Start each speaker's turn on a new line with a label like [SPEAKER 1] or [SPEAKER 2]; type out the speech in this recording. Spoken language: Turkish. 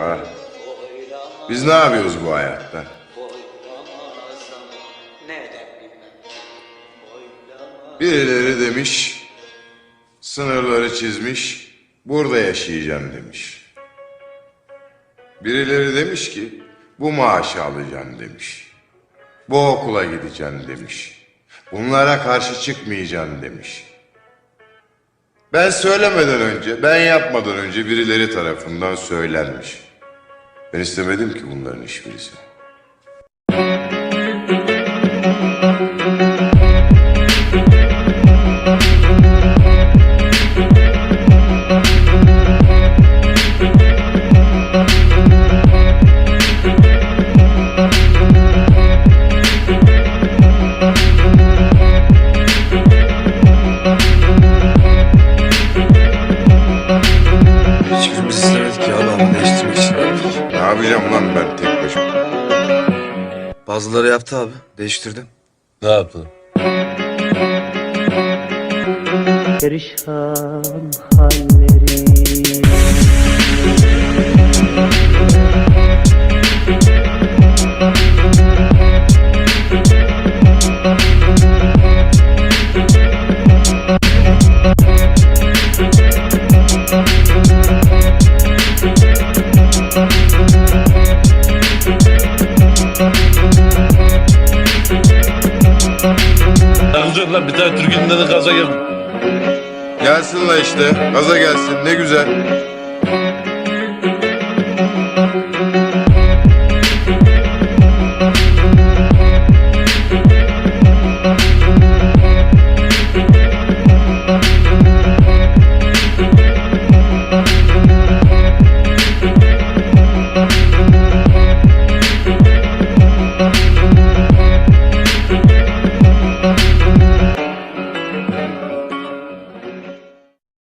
[SPEAKER 1] Ha. Biz ne yapıyoruz bu hayatta? Birileri demiş, sınırları çizmiş, burada yaşayacağım demiş. Birileri demiş ki, bu maaşı alacaksın demiş. Bu okula gideceksin demiş. Bunlara karşı çıkmayacaksın demiş. Ben söylemeden önce, ben yapmadan önce birileri tarafından söylenmiş. Ben istemedim ki bunların hiçbirisini.
[SPEAKER 2] Hiçbirimiz istemedik ya abi değiştirmek için.
[SPEAKER 1] Yapacağım lan ben tek başıma?
[SPEAKER 2] Bazıları yaptı abi. Değiştirdim.
[SPEAKER 3] Ne yaptın?
[SPEAKER 4] perişan halleri
[SPEAKER 3] Lan bir tane Türkiye'den de gaza geldim.
[SPEAKER 1] Gelsin la işte, gaza gelsin ne güzel.